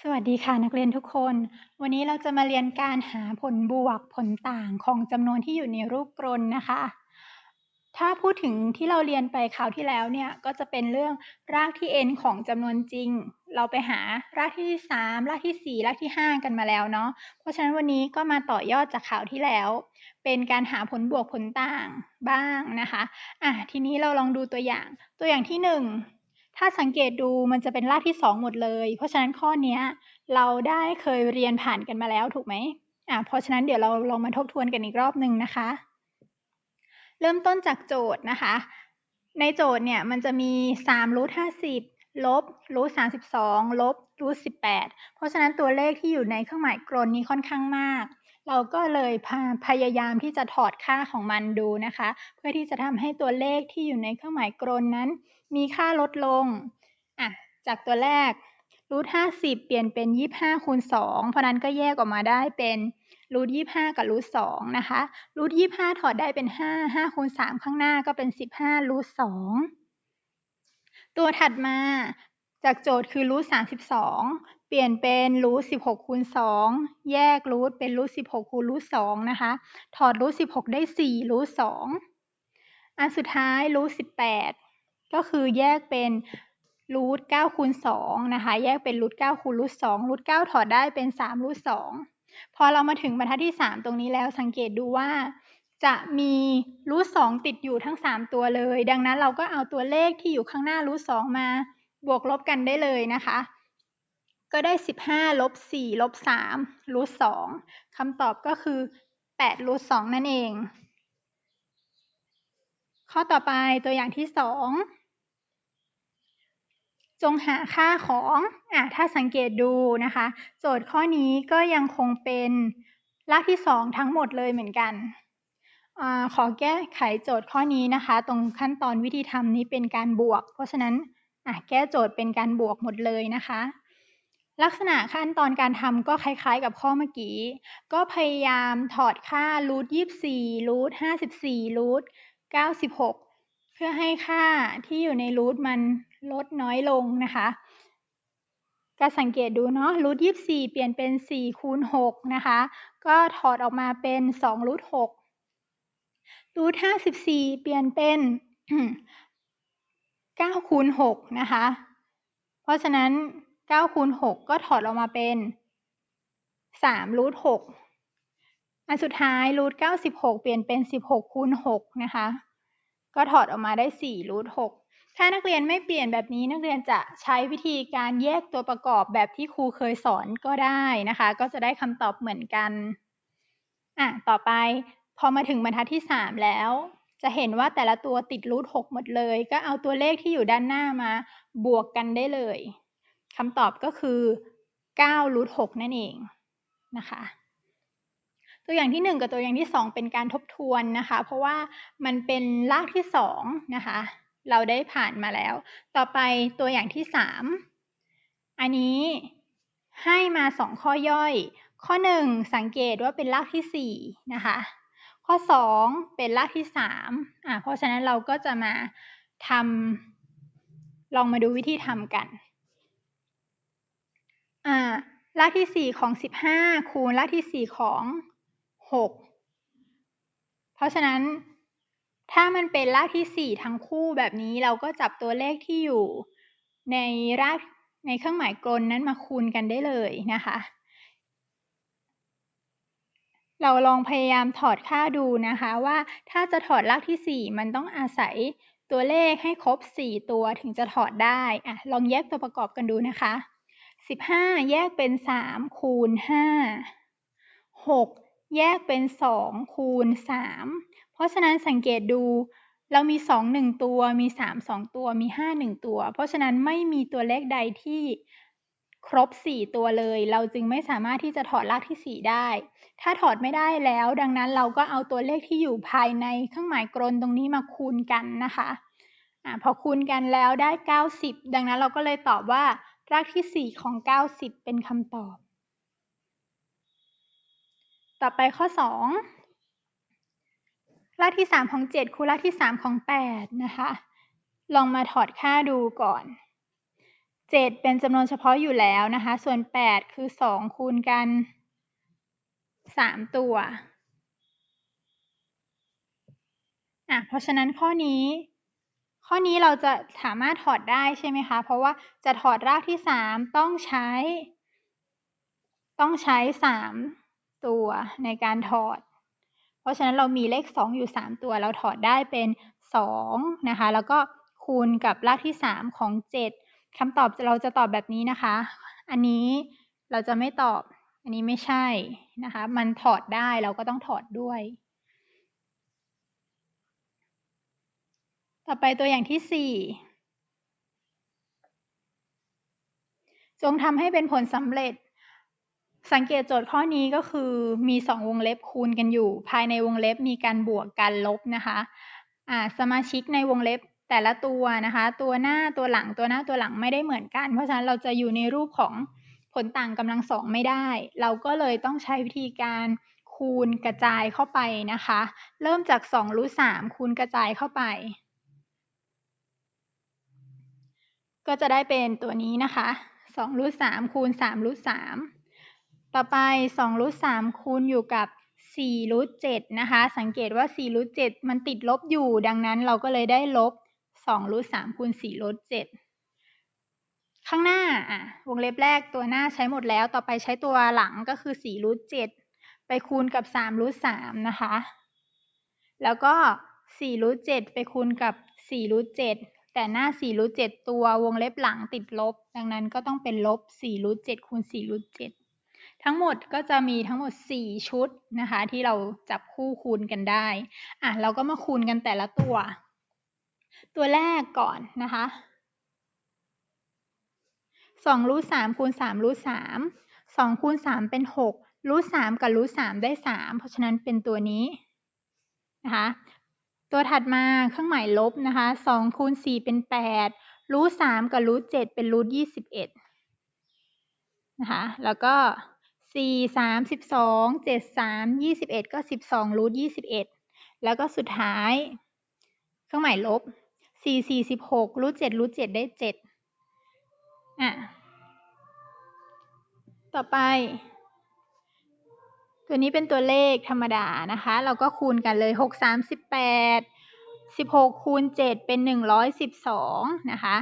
สวัสดีค่ะนักเรียนทุกคน วันนี้เราจะมาเรียนการหาผลบวกผลต่างของจำนวนที่อยู่ในรูปกลนนะคะ ถ้าพูดถึงที่เราเรียนไปคราวที่แล้วเนี่ยก็จะเป็นเรื่องรากที่ n ของจำนวนจริง เราไปหารากที่ 3 รากที่ 4 รากที่ 5 กันมาแล้วเนาะเพราะฉะนั้นวันนี้ก็มาต่อยอดจากข่าวที่แล้ว เป็นการหาผลบวกผลต่างบ้างนะคะอะทีนี้เราลองดูตัวอย่างตัวอย่างที่ 1 ถ้าสังเกตดูมันจะเป็นรากที่ 2 หมดเลย เพราะฉะนั้นข้อนี้เราได้เคยเรียนผ่านกันมาแล้วถูกไหมอ่าเพราะฉะนั้นเดี๋ยวเราลองมาทบทวนกันอีกรอบหนึ่งนะคะ เริ่มต้นจากโจทย์นะคะ ในโจทย์เนี่ยมันจะมี3รูท50ลบรูท32ลบรูท18เพราะฉะนั้นตัวเลขที่อยู่ในเครื่องหมายกลนนี้ค่อนข้างมาก เราก็เลยพยายามที่จะถอดค่าของมันดูนะคะ เพื่อที่จะทำให้ตัวเลขที่อยู่ในเครื่องหมายกลนนั้น มีค่าลดลงอะจากตัวแรกรูทห้าสิบเปลี่ยนเป็นยี่ห้าคูณสองเพราะนั้นก็แยกออกมาได้เป็นรูทยี่ห้ากับรูทสองนะคะรูทยี่ห้าถอดได้เป็นห้าห้าคูณสามข้างหน้าก็เป็นสิบห้ารูทสองตัวถัดมา จากโจทย์คือรูทสามสิบสองเปลี่ยนเป็นรูทสิบหกคูณสองแยกรูทเป็นรูทสิบหกคูณรูทสองนะคะ ถอดรูทสิบหกได้สี่รูทสองอันสุดท้ายรูทสิบแปดก็คือแยกเป็นรูทเก้าคูณสองนะคะ แยกเป็นรูทเก้าคูณรูทสองรูทเก้าถอดได้เป็นสามรูทสองพอเรามาถึงบรรทัดที่สามตรงนี้แล้วสังเกตดูว่าจะมีรูทสองติดอยู่ทั้งสามตัวเลย ดังนั้นเราก็เอาตัวเลขที่อยู่ข้างหน้ารูทสองมา บวกลบกันได้เลยนะคะ ก็ได้สิบห้าลบสี่ลบสามรูทสองคำตอบก็คือแปดรูทสองนั่นเอง ข้อต่อไปตัวอย่างที่สองจงหาค่าของอะถ้าสังเกตดูนะคะ โจทย์ข้อนี้ก็ยังคงเป็นรากที่สองทั้งหมดเลยเหมือนกันอขอแก้ไขโจทย์ข้อนี้นะคะ ตรงขั้นตอนวิธีทำนี้เป็นการบวก เพราะฉะนั้น อะแก้โจทย์เป็นการบวกหมดเลยนะคะ ลักษณะขั้นตอนการทำก็คล้ายๆกับข้อเมื่อกี้ ก็พยายามถอดค่ารูทยี่สี่รูทห้าสิบสี่รูท96เพื่อให้ค่าที่อยู่ในรูทมันลดน้อยลงนะคะก็สังเกตดูเนาะรูท24เปลี่ยนเป็น4คูณ6นะคะ ก็ถอดออกมาเป็น2รูท6รูท54เปลี่ยนเป็น 9คูณ6นะคะ เพราะฉะนั้น9คูณ6ก็ถอดออกมาเป็น3รูท6อันสุดท้ายรูทเก้าสิบหกเปลี่ยนเป็นสิบหกคูณหกนะคะ ก็ถอดออกมาได้สี่รูทหกถ้านักเรียนไม่เปลี่ยนแบบนี้นักเรียนจะใช้วิธีการแยกตัวประกอบแบบที่ครูเคยสอนก็ได้นะคะ ก็จะได้คำตอบเหมือนกัน อะ ต่อไปพอมาถึงบรรทัดที่สามแล้ว จะเห็นว่าแต่ละตัวติดรูทหกหมดเลย ก็เอาตัวเลขที่อยู่ด้านหน้ามาบวกกันได้เลยคำตอบก็คือเก้ารูทหกนั่นเองนะคะ ตัวอย่างที่ 1 กับตัวอย่างที่ 2 เป็นการทบทวนนะคะ เพราะว่ามันเป็นรากที่2นะคะ เราได้ผ่านมาแล้ว ต่อไปตัวอย่างที่ 3 อันนี้ให้มา 2 ข้อย่อย ข้อ 1 สังเกตว่าเป็นรากที่4นะคะ ข้อ 2 เป็นรากที่3อ่าเพราะฉะนั้นเราก็จะมาทำลองมาดูวิธีทำกันอ่ารากที่ 4 ของ 15 คูณรากที่ 4 ของ 6 เพราะฉะนั้นถ้ามันเป็นรากที่ 4 ทั้งคู่แบบนี้เราก็จับตัวเลขที่อยู่ในรากในเครื่องหมายกลนั้นมาคูณกันได้เลยนะคะ เราลองพยายามถอดค่าดูนะคะว่าถ้าจะถอดรากที่ 4 มันต้องอาศัยตัวเลขให้ครบ 4 ตัวถึงจะถอดได้อะลองแยกตัวประกอบกันดูนะคะ 15 แยกเป็น 3 คูณ 5 6 แยกเป็น 2 คูณ 3 เพราะฉะนั้นสังเกตดูเรามี 2 1 ตัว มี 3 2 ตัว มี 5 1 ตัว เพราะฉะนั้นไม่มีตัวเลขใดที่ ครบ 4 ตัวเลย เราจึงไม่สามารถที่จะถอดรากที่ 4 ได้ ถ้าถอดไม่ได้แล้ว ดังนั้นเราก็เอาตัวเลขที่อยู่ภายในเครื่องหมายกลตรงนี้มาคูณกันนะคะอะพอคูณกันแล้วได้ 90 ดังนั้นเราก็เลยตอบว่ารากที่ 4 ของ 90 เป็นคำตอบ ต่อไปข้อ 2 รากที่ 3 ของ 7 คูณรากที่ 3 ของ 8 นะคะ ลองมาถอดค่าดูก่อน 7 เป็นจำนวนเฉพาะอยู่แล้วนะคะ ส่วน 8 คือ 2 คูณกัน 3 ตัวอะเพราะฉะนั้นข้อนี้ ข้อนี้เราจะสามารถถอดได้ใช่ไหมคะ เพราะว่าจะถอดรากที่ 3 ต้องใช้ ต้องใช้ 3 ตัวในการถอด เพราะฉะนั้นเรามีเลข 2 อยู่ 3 ตัว เราถอดได้เป็น2นะคะ แล้วก็คูณกับรากที่ 3 ของ 7 คำตอบเราจะตอบแบบนี้นะคะ อันนี้เราจะไม่ตอบ อันนี้ไม่ใช่นะคะ มันถอดได้เราก็ต้องถอดด้วย ต่อไปตัวอย่างที่ 4 จงทำให้เป็นผลสำเร็จ สังเกตโจทย์ข้อนี้ก็คือมี 2 วงเล็บคูณกันอยู่ ภายในวงเล็บมีการบวกการลบนะคะะสมาชิกในวงเล็บ แต่ละตัวนะคะ ตัวหน้าตัวหลังตัวหน้าตัวหลังไม่ได้เหมือนกัน เพราะฉะนั้นเราจะอยู่ในรูปของผลต่างกำลังสองไม่ได้ เราก็เลยต้องใช้วิธีการคูณกระจายเข้าไปนะคะ เริ่มจาก2รูท3คูณกระจายเข้าไป ก็จะได้เป็นตัวนี้นะคะ2รูท3คูณ3รูท3ต่อไป2รูท3คูณอยู่กับ4รูท7นะคะ สังเกตว่า4รูท7มันติดลบอยู่ ดังนั้นเราก็เลยได้ลบ 2รูท3คูณ4รูท7ข้างหน้าอะวงเล็บแรกตัวหน้าใช้หมดแล้วต่อไปใช้ตัวหลังก็คือ4รูท7ไปคูณกับ3รูท3นะคะ แล้วก็4รูท7ไปคูณกับ4รูท7แต่หน้า4รูท7ตัววงเล็บหลังติดลบ ดังนั้นก็ต้องเป็นลบ4รูท7คูณ4รูท7ทั้งหมดก็จะมีทั้งหมด 4 ชุดนะคะ ที่เราจับคู่คูณกันได้ อะ เราก็มาคูณกันแต่ละตัว ตัวแรกก่อนนะคะ2รูท3คูณ3รูท3 2คูณ3เป็น6รูท3กับรูท3ได้3เพราะฉะนั้นเป็นตัวนี้นะคะตัวถัดมาเครื่องหมายลบนะคะสองคูณสี่เป็นแปดรูทสามกับรูทเจ็ดเป็นรูทยี่สิบเอ็ดนะคะแล้วก็สี่สามสิบสองเจ็ดสามยี่สิบเอ็ดก็สิบสองรูทยี่สิบเอ็ดแล้วก็สุดท้าย เครื่องหมายลบ สี่สี่สิบหกรูทเจ็ดรูทเจ็ดได้เจ็ดอะ ต่อไป ตัวนี้เป็นตัวเลขธรรมดานะคะ เราก็คูณกันเลย6 3 18 16คูณ7เป็น112นะคะ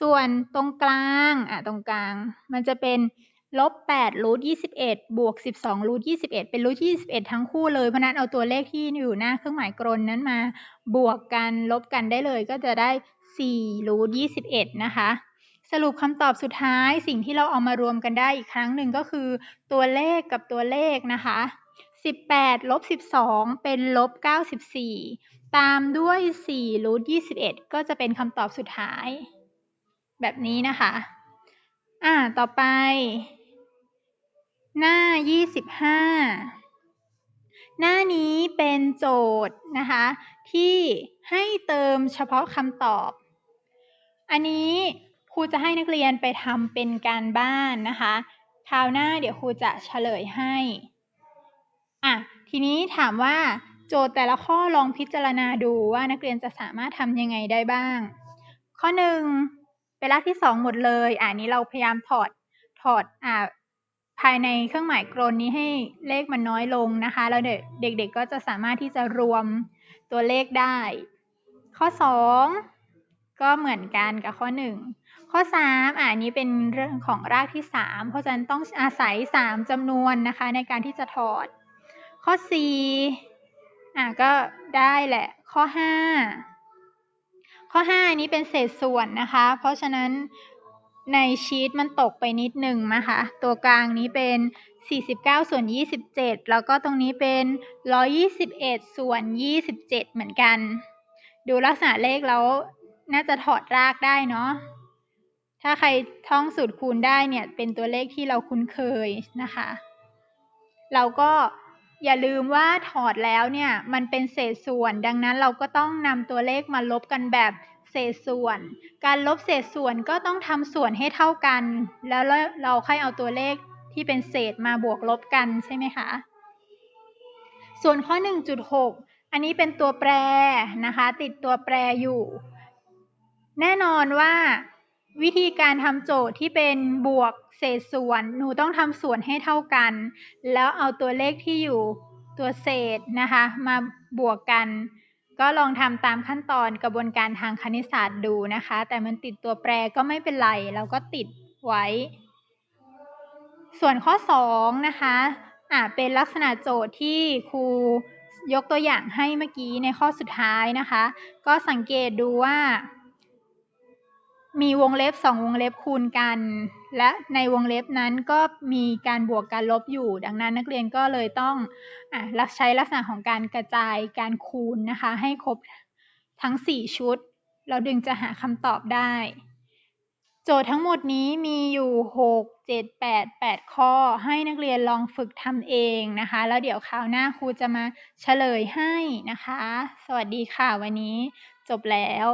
ส่วนตรงกลาง อะ ตรงกลางมันจะเป็น ลบ8รูท21บวก12รูท21เป็นรูท21ทั้งคู่เลยเพราะนั้นเอาตัวเลขที่อยู่หน้าเครื่องหมายกรนนั้นมา บวกกันลบกันได้เลยก็จะได้4รูท21นะคะสรุปคำตอบสุดท้ายสิ่งที่เราเอามารวมกันได้อีกครั้งหนึ่งก็คือตัวเลขกับตัวเลขนะคะ 18 ลบ 12 เป็นลบ 94 ตามด้วย4รูท21 ก็จะเป็นคำตอบสุดท้าย แบบนี้นะคะ อ่า ต่อไป หน้า 25 หน้านี้เป็นโจทย์นะคะ ที่ให้เติมเฉพาะคำตอบ อันนี้ครูจะให้นักเรียนไปทำเป็นการบ้านนะคะ คราวหน้าเดี๋ยวครูจะเฉลยให้อะทีนี้ถามว่าโจทย์แต่ละข้อลองพิจารณาดูว่านักเรียนจะสามารถทำยังไงได้บ้าง ข้อหนึ่งเป็นรากที่สองหมดเลย อ่านี้เราพยายามถอดถอดอ่า ภายในเครื่องหมายกรนนี้ให้เลขมันน้อยลงนะคะ แล้วเด็กๆก็จะสามารถที่จะรวมตัวเลขได้ ข้อสองก็เหมือนกันกับข้อหนึ่งข้อ 3อ่านี้เป็นเรื่องของรากที่ 3 เพราะฉะนั้นต้องอาศัย 3จำนวนนะคะในการที่จะถอด ข้อ 4 อะก็ได้แหละ ข้อ 5 ข้อ 5 นี้เป็นเศษส่วนนะคะ เพราะฉะนั้น ในชีตมันตกไปนิดหนึ่งนะคะ ตัวกลางนี้เป็น 49 ส่วน 27 แล้วก็ตรงนี้เป็น 121 ส่วน 27 เหมือนกัน ดูลักษณะเลขแล้ว น่าจะถอดรากได้เนาะ ถ้าใครท่องสูตรคูณได้เนี่ย เป็นตัวเลขที่เราคุ้นเคยนะคะ เราก็อย่าลืมว่าถอดแล้วเนี่ย มันเป็นเศษส่วน ดังนั้นเราก็ต้องนำตัวเลขมาลบกันแบบ เศษส่วน การลบเศษส่วนก็ต้องทำส่วนให้เท่ากัน แล้วเราค่อยเอาตัวเลขที่เป็นเศษมาบวกลบกันใช่ไหมคะ ส่วนข้อ 1.6 อันนี้เป็นตัวแปรนะคะ ติดตัวแปรอยู่ แน่นอนว่าวิธีการทำโจทย์ที่เป็นบวกเศษส่วน หนูต้องทำส่วนให้เท่ากัน แล้วเอาตัวเลขที่อยู่ตัวเศษนะคะ มาบวกกัน ก็ลองทำตามขั้นตอนกระบวนการทางคณิตศาสตร์ดูนะคะ แต่มันติดตัวแปรก็ไม่เป็นไร เราก็ติดไว้ ส่วนข้อ 2 นะคะอ่าเป็นลักษณะโจทย์ที่ครูยกตัวอย่างให้เมื่อกี้ในข้อสุดท้ายนะคะ ก็สังเกตดูว่า มีวงเล็บสองวงเล็บคูณกัน และในวงเล็บนั้นก็มีการบวกการลบอยู่ ดังนั้นนักเรียนก็เลยต้องอ่าใช้ลักษณะของการกระจายการคูณนะคะ ให้ครบทั้ง 4 ชุด เราดึงจะหาคำตอบได้ โจทย์ทั้งหมดนี้มีอยู่ 6 7 8 8 ข้อ ให้นักเรียนลองฝึกทำเองนะคะ แล้วเดี๋ยวคราวหน้าครูจะมาเฉลยให้นะคะ สวัสดีค่ะวันนี้จบแล้ว